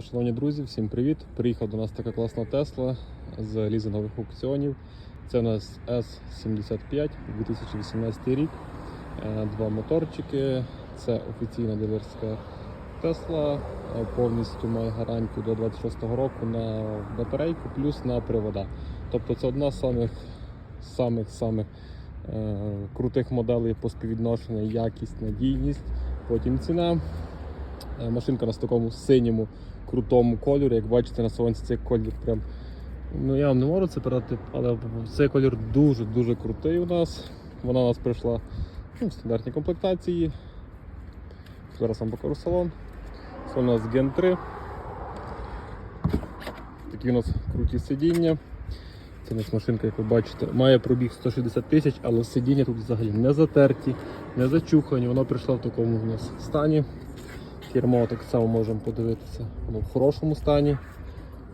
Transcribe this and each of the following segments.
Шановні друзі, всім привіт! Приїхав до нас така класна Тесла з лізингових аукціонів. Це у нас S75 2018 рік. Е, Два моторчики. Це офіційна дилерська Тесла. Е, Повністю має гарантію до 26-го року на батарейку, плюс на привода. Тобто це одна з самих самих самих е, крутих моделей по співвідношенню якість, надійність, потім ціна. Е, Машинка в такому синьому крутому кольорі. Як бачите, на сонці цей колір прям. Ну я вам не можу це передати, але цей колір дуже-дуже крутий у нас. Вона у нас прийшла ну, в стандартній комплектації. Зараз вам покажу салон. Це у нас Gen 3. Такі у нас круті сидіння. Це у нас машинка, як ви бачите, має пробіг 160 тисяч, але сидіння тут взагалі не затерті, не зачухані. Воно прийшло в такому у нас стані. Кермо так само можемо подивитися, воно в хорошому стані.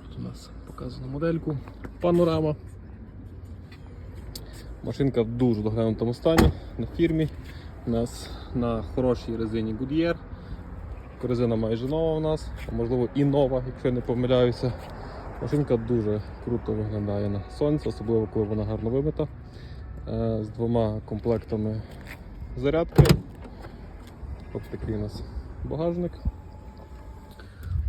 Тут у нас показано модельку. Панорама. Машинка в дуже доглянутому стані на фірмі. У нас на хорошій резині Goodyear. Резина майже нова у нас, а можливо і нова, якщо я не помиляюся. Машинка дуже круто виглядає на сонці, особливо коли вона гарно вимита. Е, З двома комплектами зарядки. Ось такий у нас багажник.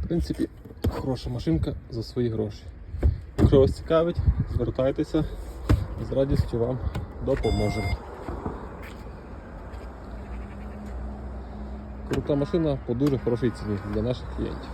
В принципі, хороша машинка за свої гроші. Якщо вас цікавить, звертайтеся, з радістю вам допоможемо. Крута машина по дуже хорошій ціні для наших клієнтів.